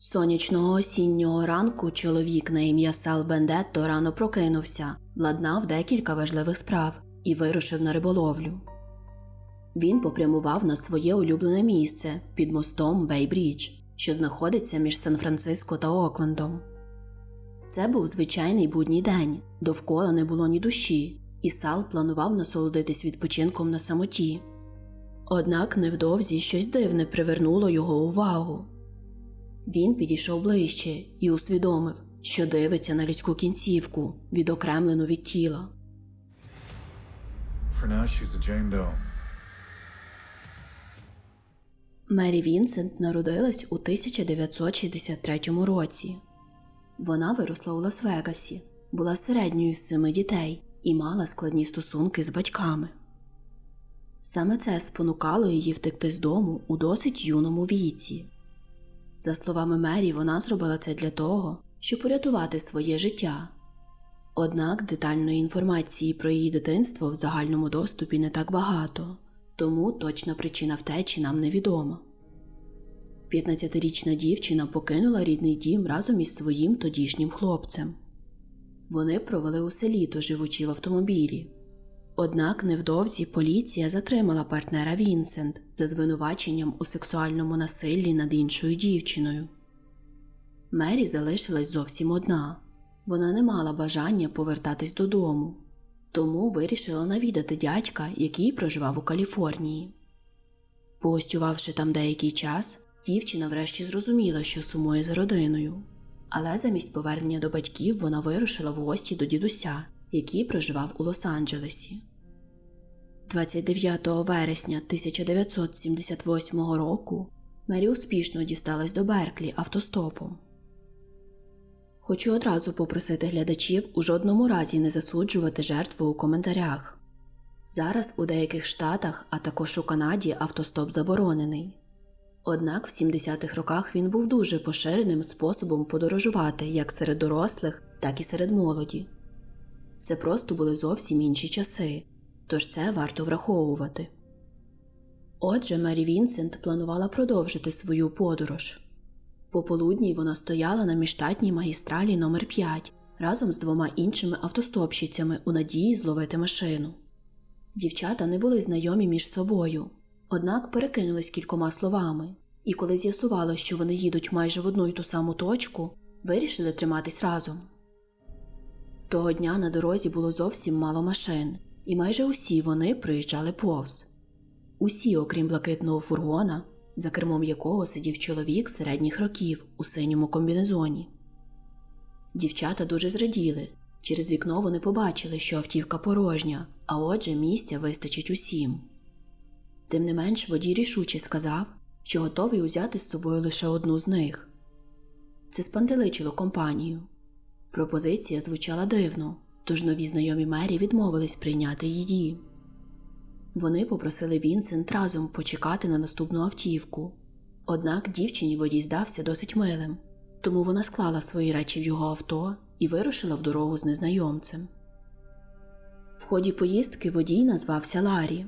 Сонячного осіннього ранку чоловік на ім'я Сал Бендетто рано прокинувся, владнав декілька важливих справ і вирушив на риболовлю. Він попрямував на своє улюблене місце під мостом Бейбрідж, що знаходиться між Сан-Франциско та Оклендом. Це був звичайний будній день, довкола не було ні душі, і Сал планував насолодитись відпочинком на самоті. Однак невдовзі щось дивне привернуло його увагу. Він підійшов ближче і усвідомив, що дивиться на людську кінцівку, відокремлену від тіла. For now, she's a Jane Doe. Мері Вінсент народилась у 1963 році. Вона виросла у Лас-Вегасі, була середньою з семи дітей і мала складні стосунки з батьками. Саме це спонукало її втекти з дому у досить юному віці. За словами Мері, вона зробила це для того, щоб порятувати своє життя. Однак детальної інформації про її дитинство в загальному доступі не так багато, тому точна причина втечі нам невідома. 15-річна дівчина покинула рідний дім разом із своїм тодішнім хлопцем. Вони провели усе літо, живучи в автомобілі. Однак невдовзі поліція затримала партнера Вінсент за звинуваченням у сексуальному насиллі над іншою дівчиною. Мері залишилась зовсім одна. Вона не мала бажання повертатись додому, тому вирішила навідати дядька, який проживав у Каліфорнії. Погостювавши там деякий час, дівчина врешті зрозуміла, що сумує за родиною. Але замість повернення до батьків вона вирушила в гості до дідуся, який проживав у Лос-Анджелесі. 29 вересня 1978 року Мері успішно дісталась до Берклі автостопом. Хочу одразу попросити глядачів у жодному разі не засуджувати жертву у коментарях. Зараз у деяких штатах, а також у Канаді, автостоп заборонений. Однак в 70-х роках він був дуже поширеним способом подорожувати як серед дорослих, так і серед молоді. Це просто були зовсім інші часи, тож це варто враховувати. Отже, Мері Вінсент планувала продовжити свою подорож. Пополудні вона стояла на міжштатній магістралі номер 5 разом з двома іншими автостопщицями у надії зловити машину. Дівчата не були знайомі між собою, однак перекинулись кількома словами, і коли з'ясувало, що вони їдуть майже в одну й ту саму точку, вирішили триматись разом. Того дня на дорозі було зовсім мало машин, і майже усі вони проїжджали повз. Усі, окрім блакитного фургона, за кермом якого сидів чоловік середніх років у синьому комбінезоні. Дівчата дуже зраділи. Через вікно вони побачили, що автівка порожня, а отже, місця вистачить усім. Тим не менш, водій рішуче сказав, що готовий узяти з собою лише одну з них. Це спантеличило компанію. Пропозиція звучала дивно, тож нові знайомі мері відмовились прийняти її. Вони попросили Вінсент разом почекати на наступну автівку. Однак дівчині водій здався досить милим, тому вона склала свої речі в його авто і вирушила в дорогу з незнайомцем. В ході поїздки водій назвався Ларі.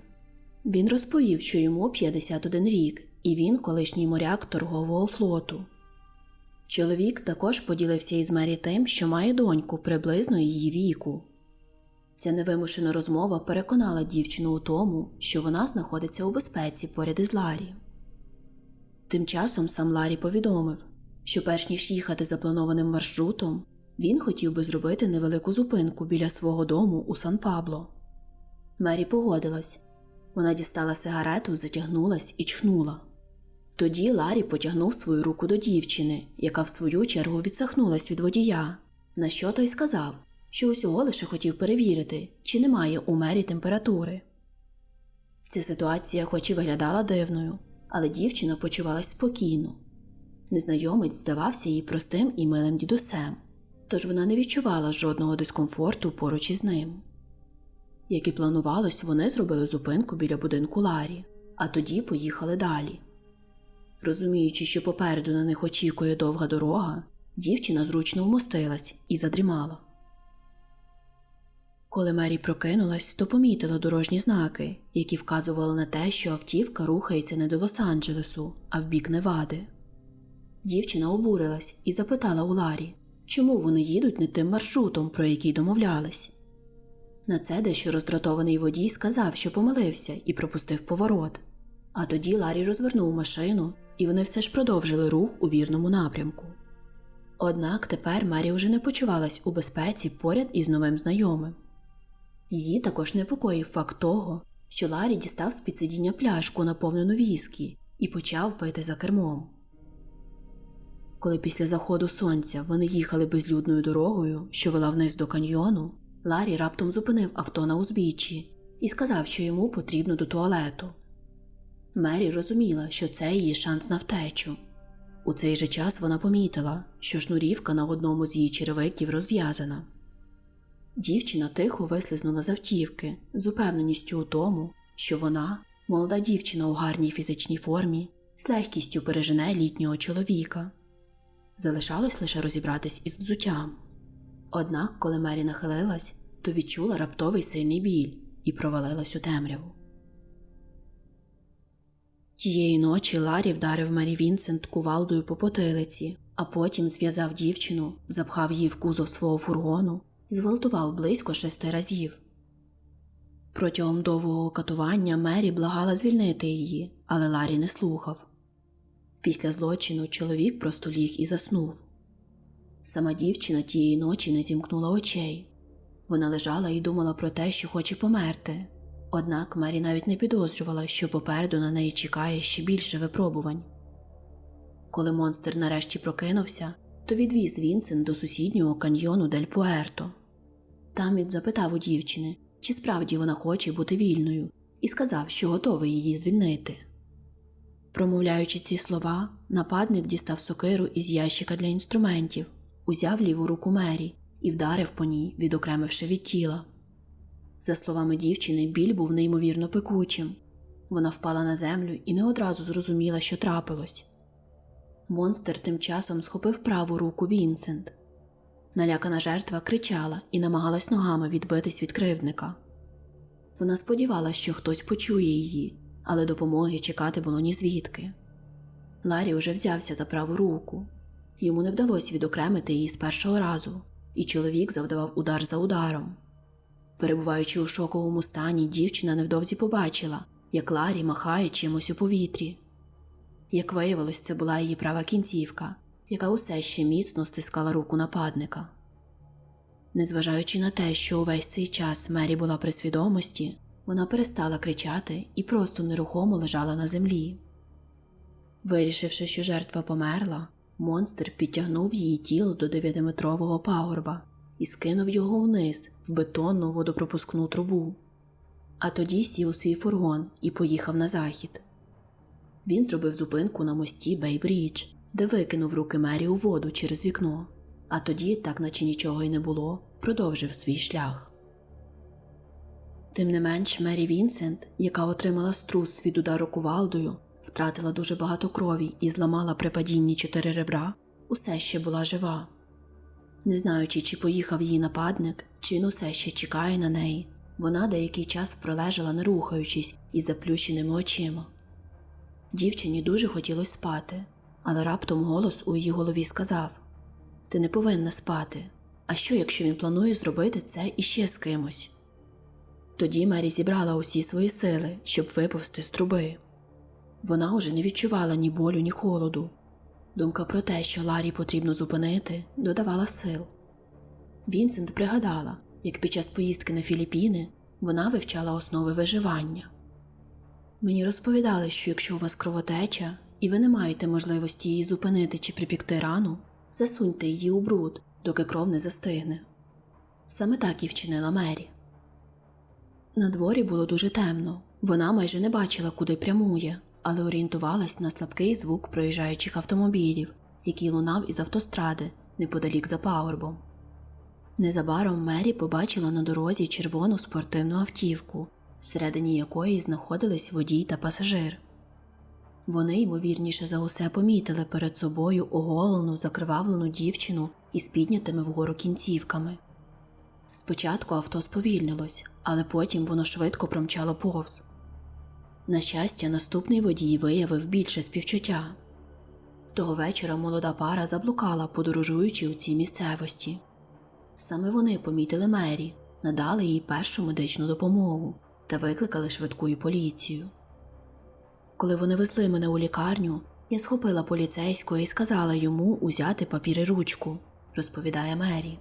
Він розповів, що йому 51 рік, і він колишній моряк торгового флоту. Чоловік також поділився із Мері тим, що має доньку приблизно її віку. Ця невимушена розмова переконала дівчину у тому, що вона знаходиться у безпеці поряд із Ларі. Тим часом сам Ларі повідомив, що перш ніж їхати запланованим маршрутом, він хотів би зробити невелику зупинку біля свого дому у Сан Пабло. Мері погодилась. Вона дістала сигарету, затягнулась і чхнула. Тоді Ларі потягнув свою руку до дівчини, яка в свою чергу відсахнулась від водія, на що той сказав, що усього лише хотів перевірити, чи немає у мері температури. Ця ситуація, хоч і виглядала дивною, але дівчина почувалась спокійно. Незнайомець здавався їй простим і милим дідусем, тож вона не відчувала жодного дискомфорту поруч із ним. Як і планувалось, вони зробили зупинку біля будинку Ларі, а тоді поїхали далі. Розуміючи, що попереду на них очікує довга дорога, дівчина зручно вмостилась і задрімала. Коли Мері прокинулась, то помітила дорожні знаки, які вказували на те, що автівка рухається не до Лос-Анджелесу, а в бік Невади. Дівчина обурилась і запитала у Ларі, чому вони їдуть не тим маршрутом, про який домовлялись. На це дещо роздратований водій сказав, що помилився і пропустив поворот. А тоді Ларі розвернув машину, і вони все ж продовжили рух у вірному напрямку. Однак тепер Мері вже не почувалась у безпеці поряд із новим знайомим. Її також непокоїв факт того, що Ларі дістав з під сидіння пляшку, наповнену віскі, і почав пити за кермом. Коли після заходу сонця вони їхали безлюдною дорогою, що вела вниз до каньйону, Ларі раптом зупинив авто на узбіччі і сказав, що йому потрібно до туалету. Мері розуміла, що це її шанс на втечу. У цей же час вона помітила, що шнурівка на одному з її черевиків розв'язана. Дівчина тихо вислизнула з автівки з упевненістю у тому, що вона, молода дівчина у гарній фізичній формі, з легкістю пережене літнього чоловіка. Залишалось лише розібратись із взуттям. Однак, коли Мері нахилилась, то відчула раптовий сильний біль і провалилась у темряву. Тієї ночі Ларі вдарив Мері Вінсент кувалдою по потилиці, а потім зв'язав дівчину, запхав її в кузов свого фургону і зґвалтував близько шести разів. Протягом довгого катування Мері благала звільнити її, але Ларі не слухав. Після злочину чоловік просто ліг і заснув. Сама дівчина тієї ночі не зімкнула очей. Вона лежала і думала про те, що хоче померти. Однак Мері навіть не підозрювала, що попереду на неї чекає ще більше випробувань. Коли монстр нарешті прокинувся, то відвіз Вінсен до сусіднього каньйону Дель Пуерто. Там він запитав у дівчини, чи справді вона хоче бути вільною, і сказав, що готовий її звільнити. Промовляючи ці слова, нападник дістав сокиру із ящика для інструментів, узяв ліву руку Мері і вдарив по ній, відокремивши від тіла. За словами дівчини, біль був неймовірно пекучим. Вона впала на землю і не одразу зрозуміла, що трапилось. Монстр тим часом схопив праву руку Вінсент. Налякана жертва кричала і намагалась ногами відбитись від кривдника. Вона сподівалася, що хтось почує її, але допомоги чекати було ні звідки. Ларі уже взявся за праву руку. Йому не вдалося відокремити її з першого разу, і чоловік завдавав удар за ударом. Перебуваючи у шоковому стані, дівчина невдовзі побачила, як Ларі махає чимось у повітрі. Як виявилось, це була її права кінцівка, яка усе ще міцно стискала руку нападника. Незважаючи на те, що увесь цей час Мері була при свідомості, вона перестала кричати і просто нерухомо лежала на землі. Вирішивши, що жертва померла, монстр підтягнув її тіло до дев'ятиметрового пагорба і скинув його вниз в бетонну водопропускну трубу. А тоді сів у свій фургон і поїхав на захід. Він зробив зупинку на мості Бейбрідж, де викинув руки Мері у воду через вікно, а тоді, так наче нічого й не було, продовжив свій шлях. Тим не менш, Мері Вінсент, яка отримала струс від удару кувалдою, втратила дуже багато крові і зламала при падінні чотири ребра, усе ще була жива. Не знаючи, чи поїхав її нападник, чи він усе ще чекає на неї, вона деякий час пролежала, не рухаючись із заплющеними очима. Дівчині дуже хотілося спати, але раптом голос у її голові сказав Ти не повинна спати. А що, якщо він планує зробити це іще з кимось? Тоді Мері зібрала усі свої сили, щоб виповзти з труби. Вона уже не відчувала ні болю, ні холоду. Думка про те, що Ларі потрібно зупинити, додавала сил. Вінсент пригадала, як під час поїздки на Філіппіни вона вивчала основи виживання. Мені розповідали, що якщо у вас кровотеча і ви не маєте можливості її зупинити чи припікти рану, засуньте її у бруд, доки кров не застигне. Саме так і вчинила Мері. На дворі було дуже темно. Вона майже не бачила, куди прямує, але орієнтувалась на слабкий звук проїжджаючих автомобілів, який лунав із автостради неподалік за пагорбом. Незабаром Мері побачила на дорозі червону спортивну автівку, всередині якої знаходились водій та пасажир. Вони, ймовірніше за усе, помітили перед собою оголену, закривавлену дівчину із піднятими вгору кінцівками. Спочатку авто сповільнилось, але потім воно швидко промчало повз. На щастя, наступний водій виявив більше співчуття. Того вечора молода пара заблукала, подорожуючи у цій місцевості. Саме вони помітили Мері, надали їй першу медичну допомогу та викликали швидку і поліцію. Коли вони везли мене у лікарню, я схопила поліцейського і сказала йому узяти папір і ручку, розповідає Мері.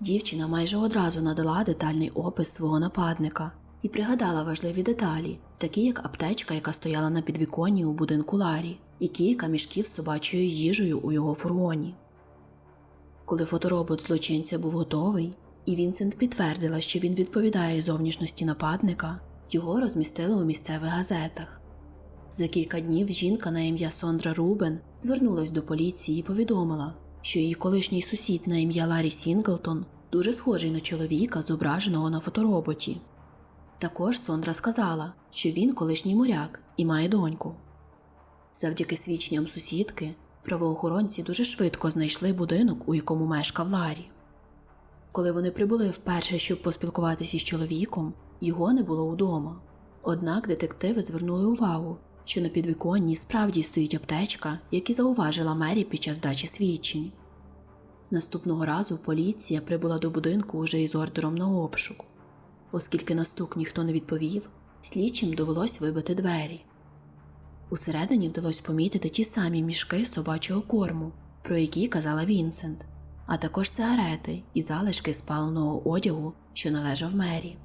Дівчина майже одразу надала детальний опис свого нападника і пригадала важливі деталі, такі як аптечка, яка стояла на підвіконні у будинку Ларі, і кілька мішків з собачою їжею у його фургоні. Коли фоторобот злочинця був готовий, і Вінсент підтвердила, що він відповідає зовнішності нападника, його розмістили у місцевих газетах. За кілька днів жінка на ім'я Сондра Рубен звернулась до поліції і повідомила, що її колишній сусід на ім'я Ларі Сінглтон дуже схожий на чоловіка, зображеного на фотороботі. Також Сондра сказала, що він колишній моряк і має доньку. Завдяки свідченням сусідки, правоохоронці дуже швидко знайшли будинок, у якому мешкав Ларі. Коли вони прибули вперше, щоб поспілкуватися із чоловіком, його не було вдома. Однак детективи звернули увагу, що на підвіконні справді стоїть аптечка, як і зауважила Мері під час дачі свідчень. Наступного разу поліція прибула до будинку уже із ордером на обшук. Оскільки на стук ніхто не відповів, слідчим довелось вибити двері. Усередині вдалося помітити ті самі мішки собачого корму, про які казала Вінсент, а також цигарети і залишки спаленого одягу, що належав мері.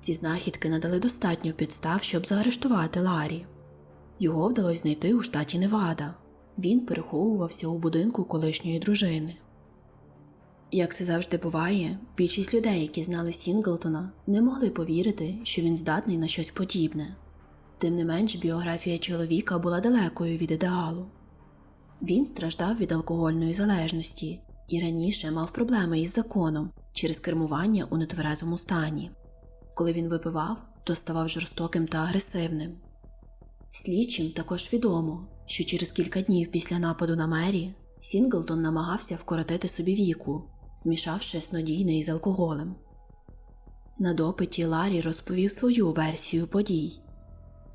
Ці знахідки надали достатньо підстав, щоб заарештувати Ларі. Його вдалося знайти у штаті Невада. Він переховувався у будинку колишньої дружини. Як це завжди буває, більшість людей, які знали Сінглтона, не могли повірити, що він здатний на щось подібне. Тим не менш, біографія чоловіка була далекою від ідеалу. Він страждав від алкогольної залежності і раніше мав проблеми із законом через кермування у нетверезому стані. Коли він випивав, то ставав жорстоким та агресивним. Слідчим також відомо, що через кілька днів після нападу на Мері Сінглтон намагався вкоротити собі віку, змішавши снодійне із алкоголем. На допиті Ларі розповів свою версію подій.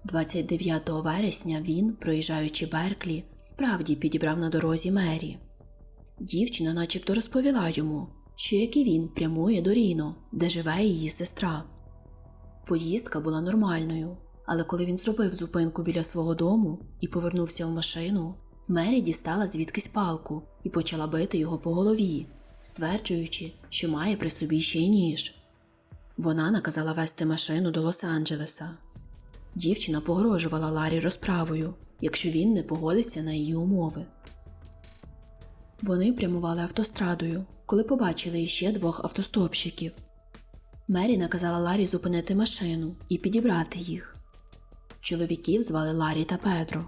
29 вересня він, проїжджаючи Берклі, справді підібрав на дорозі Мері. Дівчина начебто розповіла йому, що як і він прямує до Ріно, де живе її сестра. Поїздка була нормальною, але коли він зробив зупинку біля свого дому і повернувся в машину, Мері дістала звідкись палку і почала бити його по голові, стверджуючи, що має при собі ще й ніж. Вона наказала вести машину до Лос-Анджелеса. Дівчина погрожувала Ларі розправою, якщо він не погодиться на її умови. Вони прямували автострадою, коли побачили іще двох автостопщиків. Мері наказала Ларі зупинити машину і підібрати їх. Чоловіків звали Ларі та Педро.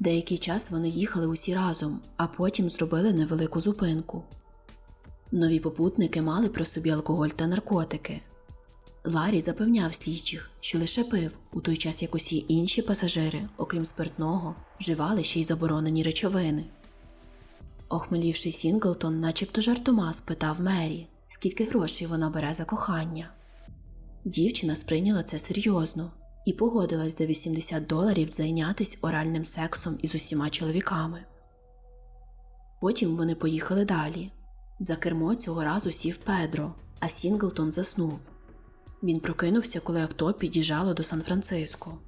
Деякий час вони їхали усі разом, а потім зробили невелику зупинку. Нові попутники мали при собі алкоголь та наркотики. Ларі запевняв слідчих, що лише пив, у той час як усі інші пасажири, окрім спиртного, вживали ще й заборонені речовини. Охмелівший Сінглтон, начебто жартома, спитав Мері, скільки грошей вона бере за кохання. Дівчина сприйняла це серйозно і погодилась за 80 доларів зайнятись оральним сексом із усіма чоловіками. Потім вони поїхали далі. За кермо цього разу сів Педро, а Сінглтон заснув. Він прокинувся, коли авто під'їжджало до Сан-Франциско.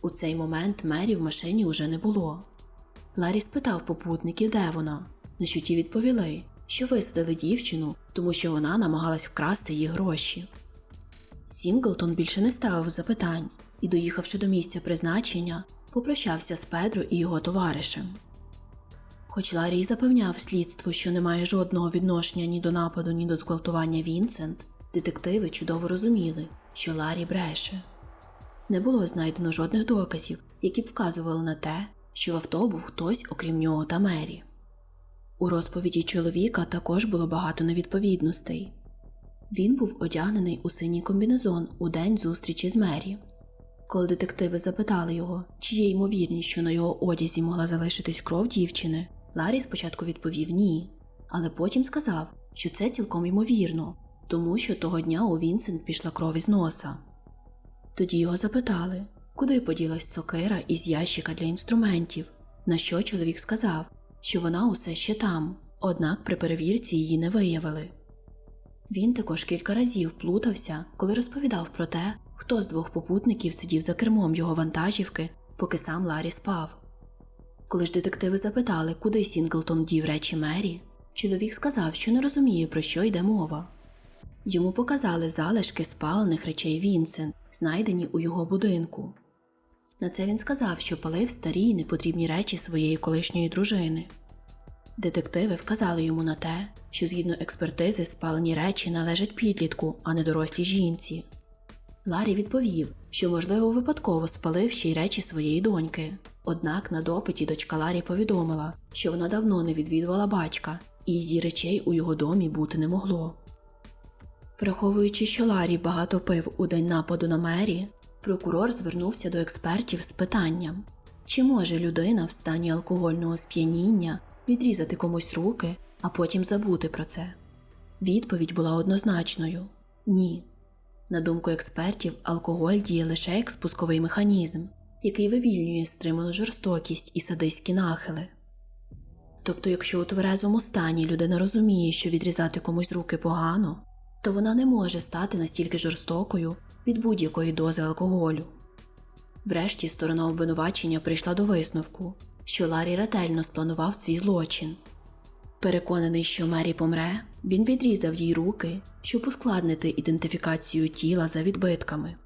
У цей момент Мері в машині уже не було. Ларі спитав попутників, де вона, на що ті відповіли, що висадили дівчину, тому що вона намагалась вкрасти їх гроші. Сінглтон більше не ставив запитань і, доїхавши до місця призначення, попрощався з Педро і його товаришем. Хоч Ларі запевняв слідству, що не має жодного відношення ні до нападу, ні до зґвалтування Вінсент, детективи чудово розуміли, що Ларі бреше. Не було знайдено жодних доказів, які б вказували на те, що в авто був хтось, окрім нього та Мері. У розповіді чоловіка також було багато невідповідностей. Він був одягнений у синій комбінезон у день зустрічі з Мері. Коли детективи запитали його, чи є ймовірність, що на його одязі могла залишитись кров дівчини, Ларі спочатку відповів ні, але потім сказав, що це цілком ймовірно, тому що того дня у Вінсент пішла кров із носа. Тоді його запитали, куди поділась сокира із ящика для інструментів, на що чоловік сказав, що вона усе ще там, однак при перевірці її не виявили. Він також кілька разів плутався, коли розповідав про те, хто з двох попутників сидів за кермом його вантажівки, поки сам Ларі спав. Коли ж детективи запитали, куди Сінглтон дів речі Мері, чоловік сказав, що не розуміє, про що йде мова. Йому показали залишки спалених речей Вінсент, знайдені у його будинку. На це він сказав, що палив старі непотрібні речі своєї колишньої дружини. Детективи вказали йому на те, що згідно експертизи спалені речі належать підлітку, а не дорослій жінці. Ларі відповів, що, можливо, випадково спалив ще й речі своєї доньки. Однак на допиті дочка Ларі повідомила, що вона давно не відвідувала батька, і її речей у його домі бути не могло. Враховуючи, що Ларі багато пив у день нападу на Мері, прокурор звернувся до експертів з питанням, чи може людина в стані алкогольного сп'яніння відрізати комусь руки, а потім забути про це. Відповідь була однозначною ні. На думку експертів, алкоголь діє лише як спусковий механізм, який вивільнює стриману жорстокість і садистські нахили. Тобто, якщо у тверезому стані людина розуміє, що відрізати комусь руки погано, то вона не може стати настільки жорстокою від будь-якої дози алкоголю. Врешті сторона обвинувачення прийшла до висновку, що Ларі ретельно спланував свій злочин. Переконаний, що Мері помре, він відрізав їй руки, щоб ускладнити ідентифікацію тіла за відбитками.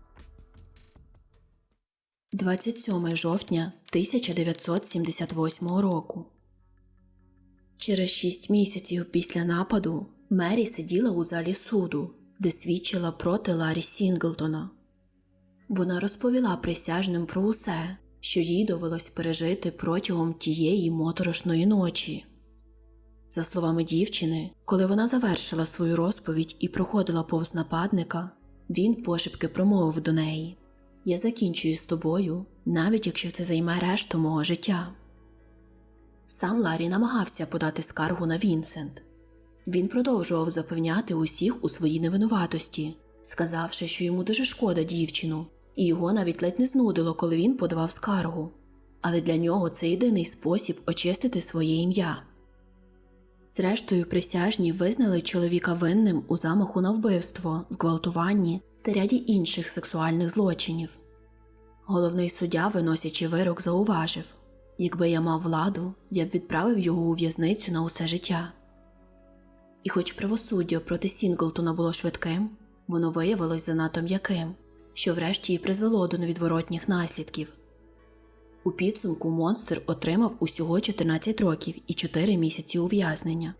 27 жовтня 1978 року. Через шість місяців після нападу Мері сиділа у залі суду, де свідчила проти Ларі Сінглтона. Вона розповіла присяжним про усе, що їй довелось пережити протягом тієї моторошної ночі. За словами дівчини, коли вона завершила свою розповідь і проходила повз нападника, він пошепки промовив до неї Я закінчую з тобою, навіть якщо це займе решту мого життя. Сам Ларі намагався подати скаргу на Вінсент. Він продовжував запевняти усіх у своїй невинуватості, сказавши, що йому дуже шкода дівчину, і його навіть ледь не знудило, коли він подавав скаргу. Але для нього це єдиний спосіб очистити своє ім'я. Зрештою, присяжні визнали чоловіка винним у замаху на вбивство, зґвалтуванні та ряді інших сексуальних злочинів. Головний суддя, виносячи вирок, зауважив якби я мав владу, я б відправив його у в'язницю на усе життя. І хоч правосуддя проти Сінглтона було швидким, воно виявилось занадто м'яким, що врешті і призвело до невідворотніх наслідків. У підсумку монстр отримав усього 14 років і 4 місяці ув'язнення.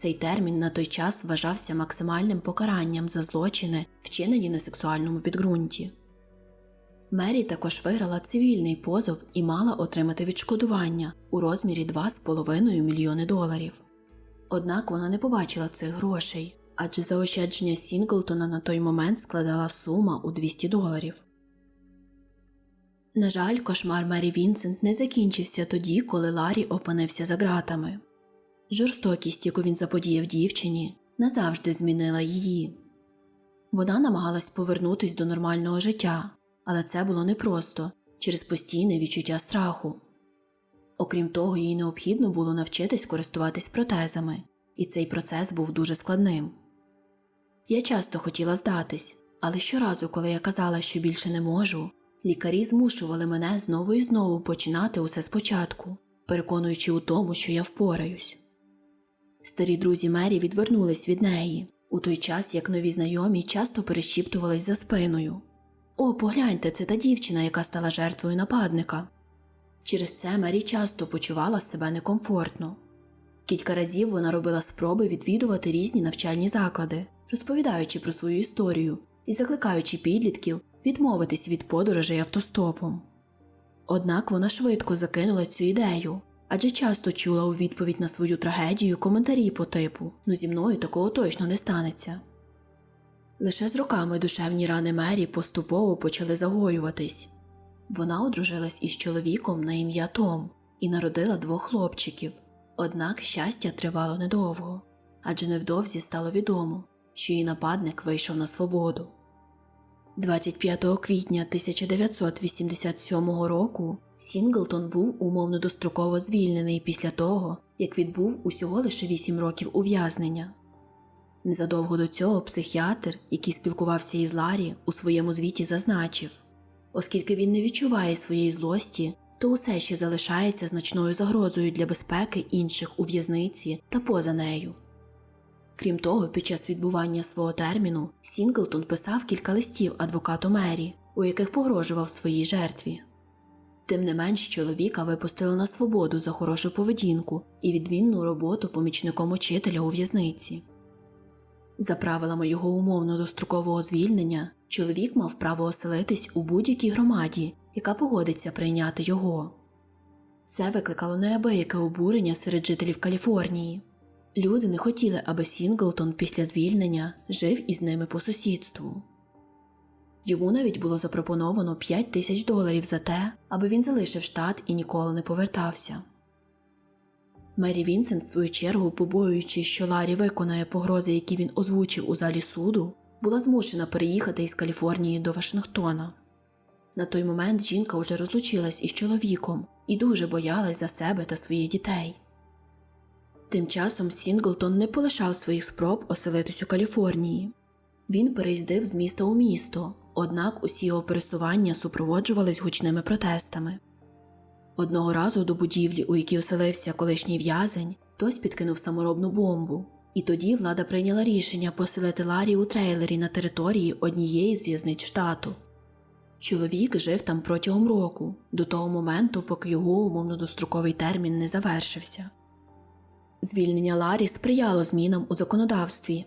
Цей термін на той час вважався максимальним покаранням за злочини, вчинені на сексуальному підґрунті. Мері також виграла цивільний позов і мала отримати відшкодування у розмірі 2,5 мільйони доларів. Однак вона не побачила цих грошей, адже заощадження Сінглтона на той момент складала сума у 200 доларів. На жаль, кошмар Мері Вінсент не закінчився тоді, коли Ларі опинився за ґратами. Жорстокість, яку він заподіяв дівчині, назавжди змінила її. Вона намагалась повернутись до нормального життя, але це було непросто через постійне відчуття страху. Окрім того, їй необхідно було навчитись користуватись протезами, і цей процес був дуже складним. Я часто хотіла здатись, але щоразу, коли я казала, що більше не можу, лікарі змушували мене знову і знову починати усе спочатку, переконуючи у тому, що я впораюсь. Старі друзі Мері відвернулись від неї, у той час як нові знайомі часто перешіптувались за спиною. О, погляньте, це та дівчина, яка стала жертвою нападника. Через це Мері часто почувала себе некомфортно. Кілька разів вона робила спроби відвідувати різні навчальні заклади, розповідаючи про свою історію і закликаючи підлітків відмовитись від подорожей автостопом. Однак вона швидко закинула цю ідею, адже часто чула у відповідь на свою трагедію коментарі по типу Ну зі мною такого точно не станеться. Лише з роками душевні рани Мері поступово почали загоюватись. Вона одружилась із чоловіком на ім'я Том і народила двох хлопчиків. Однак щастя тривало недовго, адже невдовзі стало відомо, що її нападник вийшов на свободу. 25 квітня 1987 року Сінглтон був умовно достроково звільнений після того, як відбув усього лише 8 років ув'язнення. Незадовго до цього психіатр, який спілкувався із Ларі, у своєму звіті зазначив оскільки він не відчуває своєї злості, то усе ще залишається значною загрозою для безпеки інших у в'язниці та поза нею. Крім того, під час відбування свого терміну Сінглтон писав кілька листів адвокату Мері, у яких погрожував своїй жертві. Тим не менш, чоловіка випустили на свободу за хорошу поведінку і відмінну роботу помічником учителя у в'язниці. За правилами його умовно дострокового звільнення, чоловік мав право оселитись у будь-якій громаді, яка погодиться прийняти його. Це викликало неабияке обурення серед жителів Каліфорнії. Люди не хотіли, аби Сінглтон після звільнення жив із ними по сусідству. Йому навіть було запропоновано 5 тисяч доларів за те, аби він залишив штат і ніколи не повертався. Мері Вінсент, в свою чергу, побоюючись, що Ларі виконає погрози, які він озвучив у залі суду, була змушена переїхати із Каліфорнії до Вашингтона. На той момент жінка вже розлучилась із чоловіком і дуже боялась за себе та своїх дітей. Тим часом Сінглтон не полишав своїх спроб оселитись у Каліфорнії. Він переїздив з міста у місто, однак усі його пересування супроводжувались гучними протестами. Одного разу до будівлі, у якій оселився колишній в'язень, хтось підкинув саморобну бомбу, і тоді влада прийняла рішення поселити Ларі у трейлері на території однієї з в'язниць штату. Чоловік жив там протягом року, до того моменту, поки його умовно достроковий термін не завершився. Звільнення Ларі сприяло змінам у законодавстві.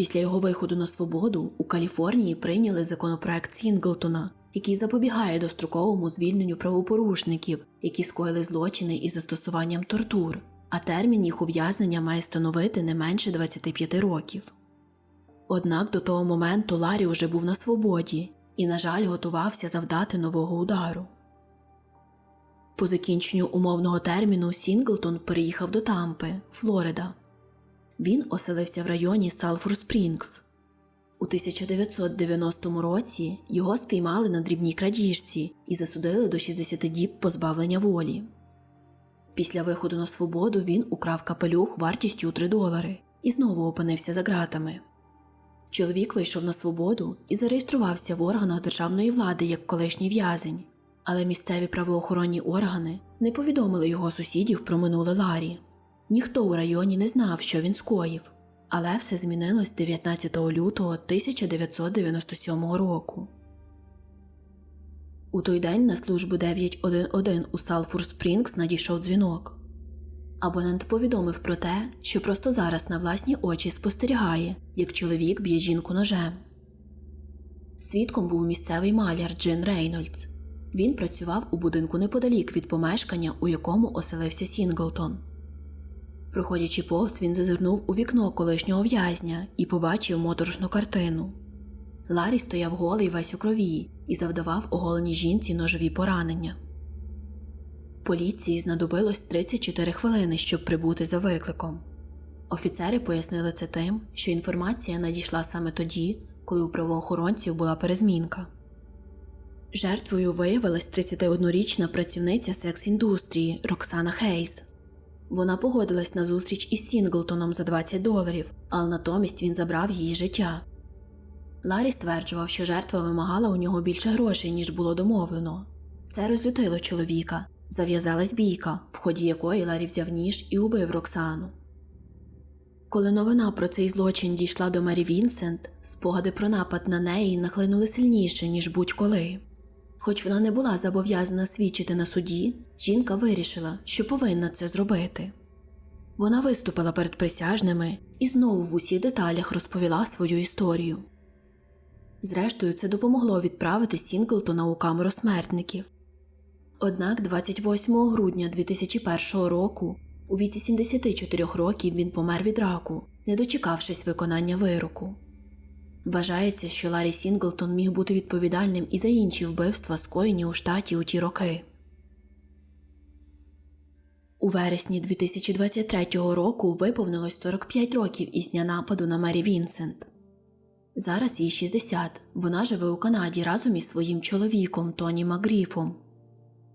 Після його виходу на свободу у Каліфорнії прийняли законопроект Сінглтона, який запобігає достроковому звільненню правопорушників, які скоїли злочини із застосуванням тортур, а термін їх ув'язнення має становити не менше 25 років. Однак до того моменту Ларі уже був на свободі і, на жаль, готувався завдати нового удару. По закінченню умовного терміну Сінглтон переїхав до Тампи, Флорида. Він оселився в районі Салфур Спрінгс. У 1990 році його спіймали на дрібній крадіжці і засудили до 60 діб позбавлення волі. Після виходу на свободу він украв капелюх вартістю 3 долари і знову опинився за ґратами. Чоловік вийшов на свободу і зареєструвався в органах державної влади як колишній в'язень, але місцеві правоохоронні органи не повідомили його сусідів про минуле Ларі. Ніхто у районі не знав, що він скоїв, але все змінилось 19 лютого 1997 року. У той день на службу 911 у Салфур Спрінгс надійшов дзвінок. Абонент повідомив про те, що просто зараз на власні очі спостерігає, як чоловік б'є жінку ножем. Свідком був місцевий маляр Джин Рейнольдс. Він працював у будинку неподалік від помешкання, у якому оселився Сінглтон. Проходячи повз, він зазирнув у вікно колишнього в'язня і побачив моторошну картину. Ларі стояв голий весь у крові і завдавав оголеній жінці ножові поранення. Поліції знадобилось 34 хвилини, щоб прибути за викликом. Офіцери пояснили це тим, що інформація надійшла саме тоді, коли у правоохоронців була перезмінка. Жертвою виявилась 31-річна працівниця секс-індустрії Роксана Хейс. Вона погодилась на зустріч із Сінглтоном за 20 доларів, але натомість він забрав її життя. Ларі стверджував, що жертва вимагала у нього більше грошей, ніж було домовлено. Це розлютило чоловіка. Зав'язалась бійка, в ході якої Ларі взяв ніж і убив Роксану. Коли новина про цей злочин дійшла до Мері Вінсент, спогади про напад на неї нахлинули сильніше, ніж будь-коли. Хоч вона не була зобов'язана свідчити на суді, жінка вирішила, що повинна це зробити. Вона виступила перед присяжними і знову в усіх деталях розповіла свою історію. Зрештою, це допомогло відправити Сінглтона у камеру смертників. Однак 28 грудня 2001 року, у віці 74 років, він помер від раку, не дочекавшись виконання вироку. Вважається, що Ларі Сінглтон міг бути відповідальним і за інші вбивства, скоєні у штаті у ті роки. У вересні 2023 року виповнилось 45 років із дня нападу на Мері Вінсент. Зараз їй 60. Вона живе у Канаді разом із своїм чоловіком Тоні Макгріфом.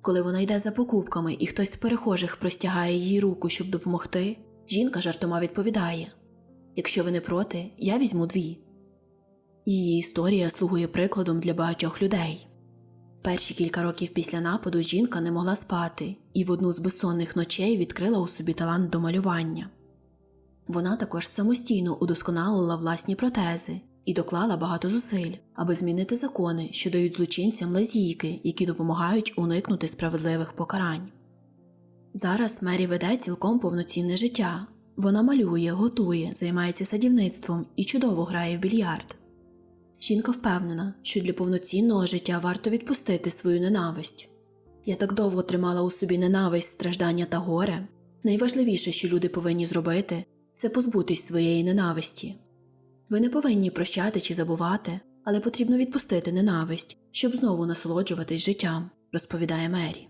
Коли вона йде за покупками і хтось з перехожих простягає їй руку, щоб допомогти, жінка жартома відповідає: Якщо ви не проти, я візьму дві. Її історія слугує прикладом для багатьох людей. Перші кілька років після нападу жінка не могла спати і в одну з безсонних ночей відкрила у собі талант до малювання. Вона також самостійно удосконалила власні протези і доклала багато зусиль, аби змінити закони, що дають злочинцям лазійки, які допомагають уникнути справедливих покарань. Зараз Мері веде цілком повноцінне життя. Вона малює, готує, займається садівництвом і чудово грає в більярд. Жінка впевнена, що для повноцінного життя варто відпустити свою ненависть. Я так довго тримала у собі ненависть, страждання та горе. Найважливіше, що люди повинні зробити, це позбутись своєї ненависті. Ви не повинні прощати чи забувати, але потрібно відпустити ненависть, щоб знову насолоджуватись життям, розповідає Мері.